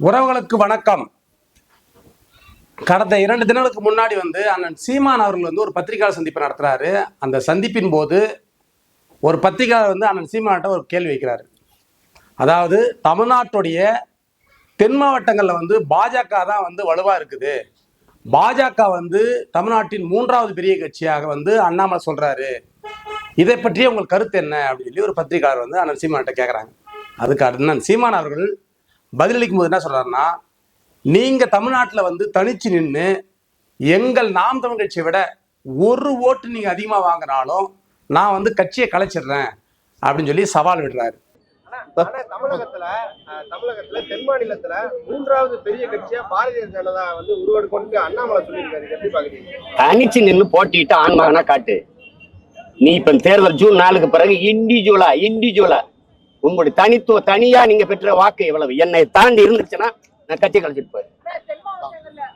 உறவுகளுக்கு வணக்கம். கடந்த இரண்டு தினங்களுக்கு முன்னாடி வந்து அண்ணன் சீமான் அவர்கள் வந்து ஒரு பத்திரிகையாளர் சந்திப்பு நடத்துறாரு. அந்த சந்திப்பின் போது ஒரு பத்திரிகையாளர் வந்து அண்ணன் சீமான்கிட்ட ஒரு கேள்வி வைக்கிறாரு. அதாவது தமிழ்நாட்டுடைய தென் மாவட்டங்களில் வந்து பாஜக தான் வந்து வலுவாக இருக்குது. பாஜக வந்து தமிழ்நாட்டின் மூன்றாவது பெரிய கட்சியாக வந்து அண்ணாமலை சொல்றாரு. இதை பற்றி உங்கள் கருத்து என்ன? அப்படின்னு சொல்லி ஒரு பத்திரிகையாளர் வந்து அண்ணன் சீமான்கிட்ட கேட்குறாங்க அதுக்கு அண்ணன் சீமான் அவர்கள் பதிலளிக்கும் போது என்ன சொல்றாருன்னா நீங்க தமிழ்நாட்டுல வந்து தனிச்சு நின்று எங்கள் நாம் தமிழ் கட்சியை விட ஒரு ஓட்டு நீங்க அதிகமா வாங்கினாலும் நான் வந்து கட்சியை கலைச்சிடுறேன் அப்படின்னு சொல்லி சவால் விடுறாரு. தமிழகத்துல தமிழகத்துல தென் மாநிலத்துல மூன்றாவது பெரிய கட்சியா பாரதிய ஜனதா வந்து உருவெடுக்கணும்னு அண்ணாமலை சொல்லியிருக்காரு. எப்படி பாக்குறீங்க? தனிச்சு நின்னு போட்டிட்டு ஆன்மகனா காட்டு. நீ இப்ப தேர்தல் ஜூன் நாலுக்கு பிறகு இண்டிவிஜுவலா இண்டிவிஜுவலா உங்களுடைய தனித்துவ தனியா நீங்க பெற்ற வாக்கு எவ்வளவு? என்னை தாண்டி இருந்துச்சுன்னா நான் கட்சி கழிச்சிட்டு போயிருக்கேன்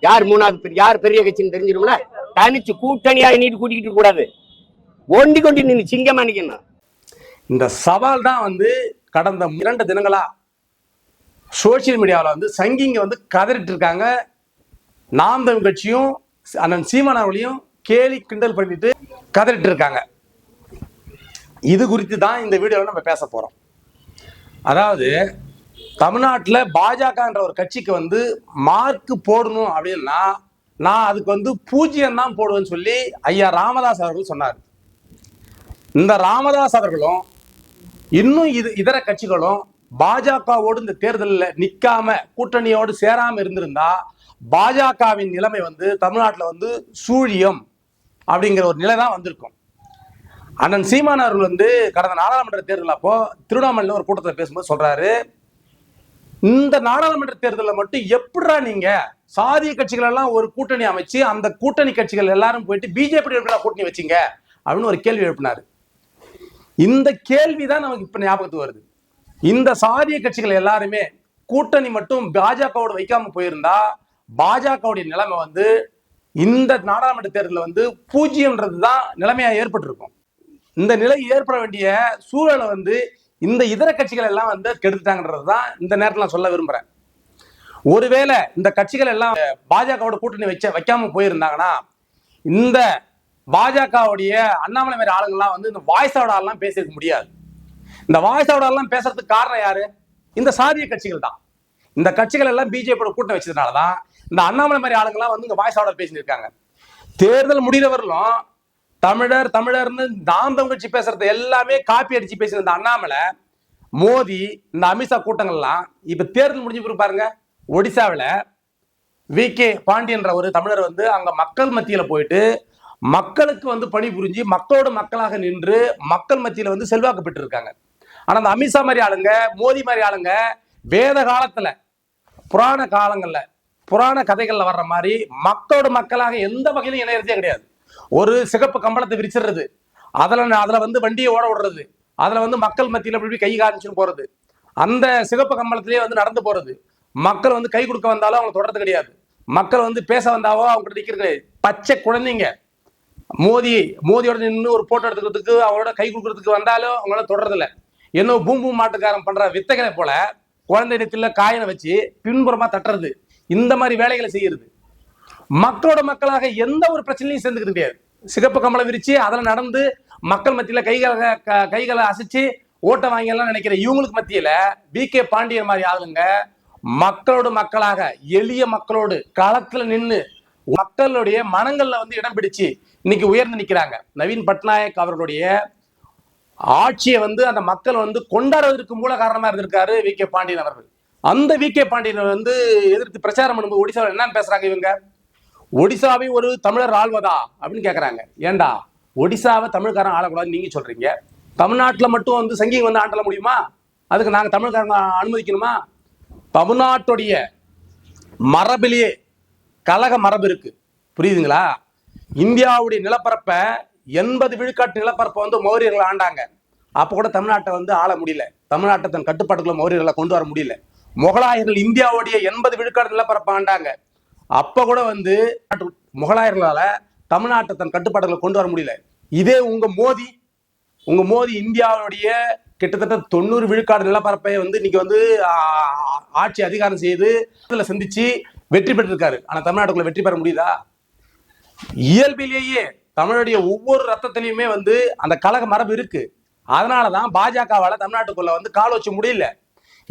யார் மூணாவது பெரிய யார் பெரிய கட்சின்னு தெரிஞ்சிடும்ல தனிச்சு கூட்டணியா நீட்டு கூட்டிக்கிட்டு கூடாது. ஒண்டி கொண்டி நின்று சிங்கமா நிக்கணும். இந்த சவால் தான் வந்து கடந்த இரண்டு தினங்களா சோசியல் மீடியாவில் வந்து சங்கிங்க வந்து கதறிட்டு இருக்காங்க. நாம் தமிழ் கட்சியும் அண்ணன் சீமான் அவர்களையும் கேலி கிண்டல் பண்ணிட்டு கதறிட்டு இருக்காங்க. இது குறித்து தான் இந்த வீடியோவில் நம்ம பேச போறோம். அதாவது தமிழ்நாட்டில் பாஜகன்ற ஒரு கட்சிக்கு வந்து மார்க் போடணும் அப்படின்னா நான் அதுக்கு வந்து பூஜ்ஜியம் தான் போடுவேன்னு சொல்லி ஐயா ராமதாஸ் அவர்கள் சொன்னார். இந்த ராமதாஸ் அவர்களும் இன்னும் இது இதர கட்சிகளும் பாஜகவோடு இந்த தேர்தலில் நிற்காம கூட்டணியோடு சேராம இருந்திருந்தா பாஜகவின் நிலைமை வந்து தமிழ்நாட்டில் வந்து சூழியம் அப்படிங்கிற ஒரு நிலை தான் வந்திருக்கும். அண்ணன் சீமான் அவர்கள் வந்து கடந்த நாடாளுமன்ற தேர்தல் அப்போ திருவண்ணாமலையில் ஒரு கூட்டத்தில் பேசும்போது சொல்றாரு இந்த நாடாளுமன்ற தேர்தலில் மட்டும் எப்படா நீங்க சாதிய கட்சிகள் எல்லாம் ஒரு கூட்டணி அமைச்சு அந்த கூட்டணி கட்சிகள் எல்லாரும் போயிட்டு பிஜேபி கூட்டணி வச்சீங்க அப்படின்னு ஒரு கேள்வி எழுப்பினாரு. இந்த கேள்வி தான் நமக்கு இப்ப ஞாபகத்துக்கு வருது. இந்த சாதிய கட்சிகள் எல்லாருமே கூட்டணி மட்டும் பாஜகவோட வைக்காம போயிருந்தா பாஜகவுடைய நிலைமை வந்து இந்த நாடாளுமன்ற தேர்தலில் வந்து பூஜ்ஜியம்ன்றது தான் நிலைமையா ஏற்பட்டிருக்கும். இந்த நிலை ஏற்பட வேண்டிய சூழலை வந்து இந்த இதர கட்சிகள் எல்லாம் வந்து கெடுத்துட்டாங்கன்றது தான் இந்த நேரத்தில் நான் சொல்ல விரும்புறேன். ஒருவேளை இந்த கட்சிகள் எல்லாம் பாஜகவோட கூட்டணி வச்ச வைக்காம போயிருந்தாங்கன்னா இந்த பாஜகவுடைய அண்ணாமலை மாதிரி ஆளுங்கள்லாம் வந்து இந்த வாய்ஸ் ஆடாலாம் பேசியிருக்க முடியாது. இந்த வாய்ஸ் ஆடாலாம் பேசுறதுக்கு காரணம் யாரு? இந்த சாதிய கட்சிகள் தான். இந்த கட்சிகள் எல்லாம் பிஜேபியோட கூட்டம் வச்சதுனால தான் இந்த அண்ணாமலை மாதிரி ஆளுங்கள்லாம் வந்து இந்த வாய்ஸ் பேசியிருக்காங்க. தேர்தல் முடிகிறவர்களும் தமிழர் தமிழர்னு நாம் தமிழ் கட்சி பேசுறது எல்லாமே காப்பி அடிச்சு பேசின இந்த அண்ணாமலை. மோதி இந்த அமித்ஷா கூட்டங்கள்லாம் இப்ப தேர்தல் முடிஞ்சு போய் பாருங்க. ஒடிசாவில் வி. கே. பாண்டியன்ற ஒரு தமிழர் வந்து அங்க மக்கள் மத்தியில போயிட்டு மக்களுக்கு வந்து பணி புரிஞ்சு மக்களோட மக்களாக நின்று மக்கள் மத்தியில வந்து செல்வாக்கு பெற்று இருக்காங்க ஆனா அந்த அமித்ஷா மாதிரி ஆளுங்க மோதி மாதிரி ஆளுங்க வேத காலத்துல புராண காலங்கள்ல புராண கதைகள்ல வர்ற மாதிரி மக்களோட மக்களாக எந்த வகையிலும் இணையறதே கிடையாது. ஒரு சிகப்பு கம்பளத்தை விரிச்சிடுறது. அதில் அதில் வந்து வண்டியை ஓட விடுறது. அதில் வந்து மக்கள் மத்தியில் அப்படி இப்படி கை காமிச்சுன்னு போகிறது அந்த சிகப்பு கம்பளத்திலேயே வந்து நடந்து போகிறது மக்கள் வந்து கை கொடுக்க வந்தாலும் அவங்களை தொடர்றது கிடையாது. மக்கள் வந்து பேச வந்தாவோ அவங்க கிட்ட கிடையாது. பச்சை குழந்தைங்க. மோதி மோதியோட நின்று ஒரு போட்டோ எடுத்துக்கிறதுக்கு அவரோட கை கொடுக்கறதுக்கு வந்தாலும் அவங்களால தொடர்றதில்ல என்ன பூம் பூம் மாட்டுக்காரன் பண்ற வித்தைகளை போல குழந்தை இடத்துல காயனை வச்சு பின்புறமா தட்டுறது. இந்த மாதிரி வேலைகளை செய்யறது. மக்களோட மக்களாக எந்த ஒரு பிரச்சனையும் சேர்ந்துக்கிறது கிடையாது. சிகப்பு கம்பளம் விரிச்சு அதில் நடந்து மக்கள் மத்தியில கைகளை க- கைகளை அசைச்சு ஓட்டை வாங்கியெல்லாம் நினைக்கிற இவங்களுக்கு மத்தியில பி கே பாண்டியன் மாதிரி ஆளுங்க மக்களோட மக்களாக எளிய மக்களோடு களத்துல நின்று மக்களுடைய மனங்கள்ல வந்து இடம் பிடிச்சு இன்னைக்கு உயர்ந்து நிக்கிறாங்க. நவீன் பட்நாயக் அவர்களுடைய ஆட்சியை வந்து அந்த மக்கள் வந்து கொண்டாடுவதற்கு மூல காரணமா இருந்திருக்காரு வி கே பாண்டியன் அவர்கள். அந்த வி கே பாண்டியன் வந்து எதிர்த்து பிரச்சாரம் பண்ணும்போது ஒடிசாவில் என்னன்னு பேசுறாங்க இவங்க? ஒடிசாவை ஒரு தமிழர் ஆள்வதா அப்படின்னு கேட்குறாங்க ஏண்டா? ஒடிசாவை தமிழ்காரன் ஆளக்கூடாதுன்னு நீங்கள் சொல்கிறீங்க தமிழ்நாட்டில் மட்டும் வந்து சங்கிங்க வந்து ஆண்டல முடியுமா? அதுக்கு நாங்கள் தமிழ்காரங்க அனுமதிக்கணுமா? தமிழ்நாட்டுடைய மரபிலேயே கழக மரபு இருக்கு. புரியுதுங்களா? இந்தியாவுடைய நிலப்பரப்பை எண்பது விழுக்காட்டு நிலப்பரப்பை வந்து மௌரியர்கள் ஆண்டாங்க. அப்போ கூட தமிழ்நாட்டை வந்து ஆள முடியல. தமிழ்நாட்டை தன் கட்டுப்பாட்டுக்குள்ள மௌரியர்களை கொண்டு வர முடியல. முகலாயர்கள் இந்தியாவுடைய எண்பது விழுக்காடு நிலப்பரப்பை ஆண்டாங்க. அப்ப கூட வந்து முகலாயர்களால தமிழ்நாட்டை தன் கட்டுப்பாடுகளை கொண்டு வர முடியல. இதே உங்க மோதி உங்க மோதி இந்தியாவுடைய கிட்டத்தட்ட தொண்ணூறு விழுக்காடு நிலப்பரப்பை வந்து இன்னைக்கு வந்து ஆட்சி அதிகாரம் செய்து அதில் சந்திச்சு வெற்றி பெற்றிருக்காரு. ஆனால் தமிழ்நாட்டுக்குள்ள வெற்றி பெற முடியுதா? இயல்பிலேயே தமிழுடைய ஒவ்வொரு ரத்தத்திலையுமே வந்து அந்த கழக மரபு இருக்கு. அதனாலதான் பாஜகவால் தமிழ்நாட்டுக்குள்ள வந்து கால் வச்சு முடியல.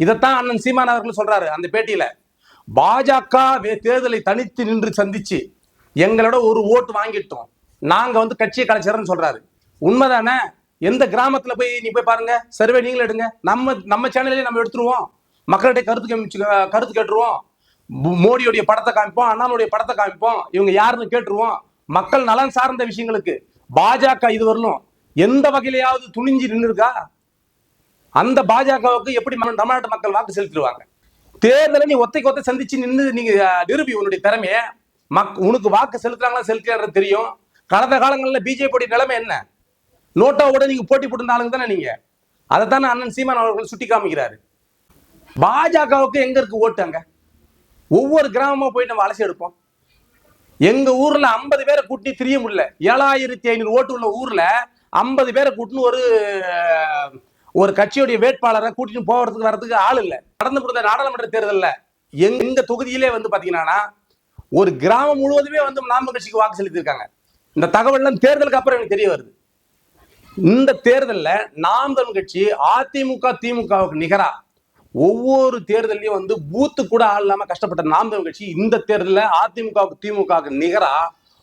இதைத்தான் அண்ணன் சீமான் அவர்கள் சொல்றாரு அந்த பேட்டியில. பாஜக வே- தேர்தலை தனித்து நின்று சந்திச்சு எங்களோட ஒரு ஓட்டு வாங்கிட்டோம். நாங்க வந்து கட்சியை கலைச்சிடறோம்னு சொல்றாரு. உண்மைதானே? எந்த கிராமத்துல போய் நீ போய் பாருங்க சர்வே நீங்களும் எடுங்க. நம்ம நம்ம சேனல்லே நம்ம எடுத்துருவோம். மக்களுடைய கருத்து காமிச்சு கருத்து கேட்டுருவோம். மோடியுடைய படத்தை காமிப்போம் அண்ணானுடைய படத்தை காமிப்போம் இவங்க யாருன்னு கேட்டுருவோம். மக்கள் நலன் சார்ந்த விஷயங்களுக்கு பாஜக இது வரலும் எந்த வகையிலையாவது துணிஞ்சு நின்று இருக்கா அந்த பாஜகவுக்கு எப்படி ம- தமிழ்நாட்டு மக்கள் வாக்கு செலுத்திடுவாங்க? தேர்தலை நீ ஒத்தைக்கு ஒத்தை சந்திச்சு நின்று நீங்க நிரூபி உன்னுடைய திறமைய. மக் உனக்கு வாக்கு செலுத்துறாங்களா செலுத்துறது தெரியும். கடந்த காலங்களில் பிஜேபி நிலைமை என்ன? நோட்டாவோட நீங்க போட்டி போட்டு ஆளுங்க தானே நீங்க. அதைத்தான் அண்ணன் சீமான் அவர்கள் சுட்டி காமிக்கிறாரு. பாஜகவுக்கு எங்க இருக்கு ஓட்டு அங்க? ஒவ்வொரு கிராமமா போய் நம்ம அலசி எடுப்போம். எங்க ஊர்ல ஐம்பது பேரை கூட்டி திரிய முடியல. ஏழாயிரத்தி ஐநூறு ஓட்டு உள்ள ஊர்ல ஐம்பது பேரை கூட்டின்னு ஒரு ஒரு கட்சியுடைய வேட்பாளரை கூட்டிட்டு போறதுக்கு வர்றதுக்கு ஆள் இல்லை. நடந்து முடிந்த நாடாளுமன்ற தேர்தலில் எங்க எங்க தொகுதியிலே வந்து பார்த்தீங்கன்னா ஒரு கிராமம் முழுவதுமே வந்து நாம கட்சிக்கு வாக்கு செலுத்தியிருக்காங்க. இந்த தகவல்லாம் தேர்தலுக்கு அப்புறம் எனக்கு தெரிய வருது. இந்த தேர்தலில் நாம் தமிழ் கட்சி அதிமுக திமுகவுக்கு நிகரா ஒவ்வொரு தேர்தலையும் வந்து பூத்து கூட ஆள் இல்லாமல் கஷ்டப்பட்ட நாம் தமிழ் கட்சி இந்த தேர்தலில் அதிமுகவுக்கு திமுகவுக்கு நிகரா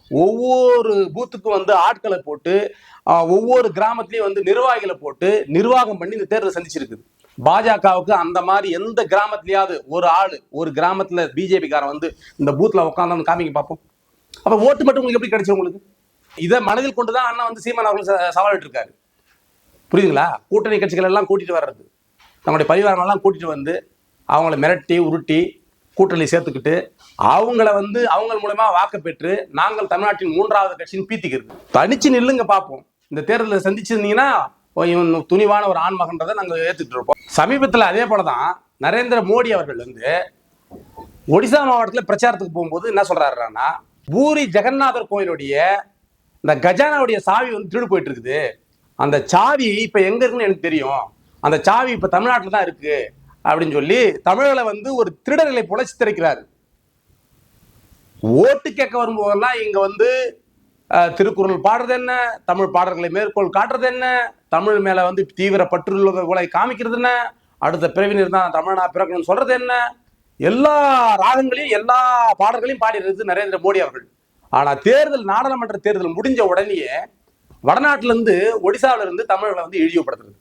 ஒவ்வொரு பூத்துக்கும் வந்து ஆட்களை போட்டு ஒவ்வொரு கிராமத்திலையும் வந்து நிர்வாகிகளை போட்டு நிர்வாகம் பண்ணி இந்த தேர்தலை சந்திச்சிருக்குது. பாஜகவுக்கு அந்த மாதிரி எந்த கிராமத்திலயாவது ஒரு ஆள் ஒரு கிராமத்துல பிஜேபிக்காரன் வந்து இந்த பூத்ல உட்காந்து காமிங்க பார்ப்போம் அப்ப ஓட்டு மட்டும் உங்களுக்கு எப்படி கிடைச்சு உங்களுக்கு? இதை மனதில் கொண்டுதான் அண்ணா வந்து சீமான் அவர்கள் ச- சவாலிட்டு இருக்காரு புரியுதுங்களா? கூட்டணி கட்சிகள் எல்லாம் கூட்டிட்டு வர்றது. நம்முடைய பரிவாரங்கள்லாம் கூட்டிட்டு வந்து அவங்கள மிரட்டி உருட்டி கூட்டணி சேர்த்துக்கிட்டு அவங்கள வந்து அவங்க மூலமா வாக்கு பெற்று நாங்கள் தமிழ்நாட்டின் மூன்றாவது கட்சின்னு பீத்திக்கிறது. தனிச்சு நில்லுங்க பார்ப்போம் இந்த தேர்தலில் சந்திச்சிருந்தீங்கன்னா இவன் துணிவான ஒரு ஆண்மகன்றதை நாங்கள் ஏத்துக்கிட்டு இருப்போம். சமீபத்தில் அதே போலதான் நரேந்திர மோடி அவர்கள் வந்து ஒடிசா மாவட்டத்தில் பிரச்சாரத்துக்கு போகும்போது என்ன சொல்றாருன்னா பூரி ஜெகநாதர் கோயிலுடைய இந்த கஜானாவுடைய சாவி வந்து திருடு போயிட்டு இருக்குது. அந்த சாவி இப்போ எங்க இருக்குன்னு எனக்கு தெரியும். அந்த சாவி இப்போ தமிழ்நாட்டில் தான் இருக்குது அப்படின்னு சொல்லி தமிழர்களை வந்து ஒரு திருடர்களை போல சித்தரிக்கிறார். ஓட்டு கேட்க வரும்போதெல்லாம் இங்க வந்து திருக்குறள் பாடுறது என்ன? தமிழ் பாடல்களை மேற்கோள் காட்டுறது என்ன? தமிழ் மேல வந்து தீவிர பற்றுள்ளதை காமிக்கிறது என்ன? அடுத்த பிறவினர் தான் தமிழனா பிறக்கணும்னு சொல்றது என்ன? எல்லா ராகங்களையும் எல்லா பாடல்களையும் பாடிடுறது நரேந்திர மோடி அவர்கள். ஆனா தேர்தல் நாடாளுமன்ற தேர்தல் முடிஞ்ச உடனேயே வடநாட்டிலிருந்து ஒடிசாவில இருந்து தமிழர்களை வந்து இழிவுபடுத்துறது.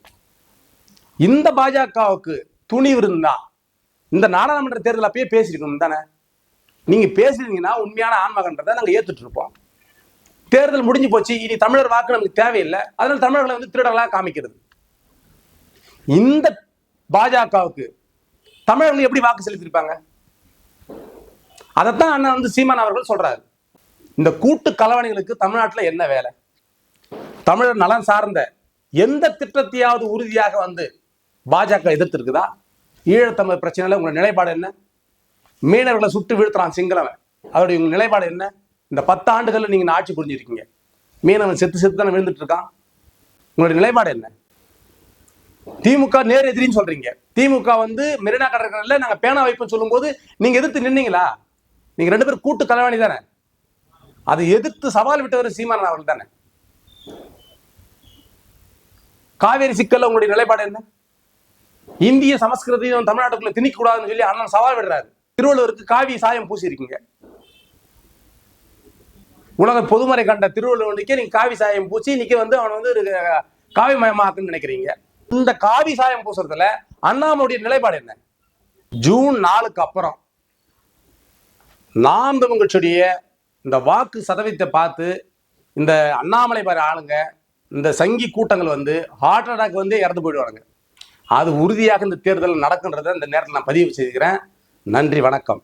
இந்த பாஜகவுக்கு துணிவு இருந்தா இந்த நாடாளுமன்ற தேர்தல் அப்பயே பேசியிருக்கணும் தானே? நீங்க பேசுறீங்கன்னா உண்மையான ஆன்மகன்றதை நாங்க ஏத்துட்டு இருப்போம் தேர்தல் முடிஞ்சு போச்சு இனி தமிழர் வாக்கு நமக்கு தேவையில்லை. அதனால தமிழர்களை வந்து திருடர்களாக காமிக்கிறது. இந்த பாஜகவுக்கு தமிழர்கள் எப்படி வாக்கு செலுத்திருப்பாங்க அதைத்தான் அண்ணா வந்து சீமான் அவர்கள் சொல்றாரு. இந்த கூட்டு கலவணிகளுக்கு தமிழ்நாட்டில் என்ன வேலை? தமிழர் நலன் சார்ந்த எந்த திட்டத்தையாவது உறுதியாக வந்து பாஜக எதிர்த்திருக்குதா? ஈழத்தமிழ் பிரச்சனையில் உங்களோட நிலைப்பாடு என்ன? மீனவர்களை சுட்டு வீழ்த்துறான் சிங்களவன். அவருடைய உங்கள் நிலைப்பாடு என்ன? இந்த பத்து நீங்கள் நீங்க ஆட்சி புரிஞ்சிருக்கீங்க. மீனவன் செத்து செத்து தானே விழுந்துட்டு இருக்கான். உங்களுடைய நிலைப்பாடு என்ன? திமுக நேர் எதிரின்னு சொல்றீங்க. திமுக வந்து மெரினா கடற்கரையில் நாங்கள் பேனா வைப்போம் சொல்லும்போது நீங்கள் எதிர்த்து நின்னீங்களா? நீங்கள் ரெண்டு பேரும் கூட்டு தலைவாணி தானே? அதை எதிர்த்து சவால் விட்டவர் சீமானன் அவர்கள் தானே? காவேரி சிக்கல்ல உங்களுடைய நிலைப்பாடு என்ன? இந்திய சமஸ்கிருதையும் தமிழ்நாட்டுக்குள்ள திணிக்க கூடாதுன்னு சொல்லி அண்ணன் சவால் விடுறாரு. திருவள்ளுவருக்கு காவி சாயம் பூசியிருக்கீங்க. உலக பொதுமறை கண்ட திருவள்ளுவனுக்கே நீங்க காவி சாயம் பூசி இன்னைக்கு வந்து அவன் வந்து ஒரு நினைக்கிறீங்க. இந்த காவி சாயம் பூசுறதுல அண்ணாமலுடைய நிலைப்பாடு என்ன? ஜூன் நாலுக்கு அப்புறம் நாம் தமிழ்கட்சியுடைய இந்த வாக்கு சதவீதத்தை பார்த்து இந்த அண்ணாமலை பாரு ஆளுங்க இந்த சங்கி கூட்டங்கள் வந்து ஹார்ட் அட்டாக் வந்து இறந்து போயிடுவாங்க அது உறுதியாக இந்த தேர்தல் நடக்குன்றதை இந்த நேரத்தில் நான் பதிவு செய்கிறேன் நன்றி வணக்கம்.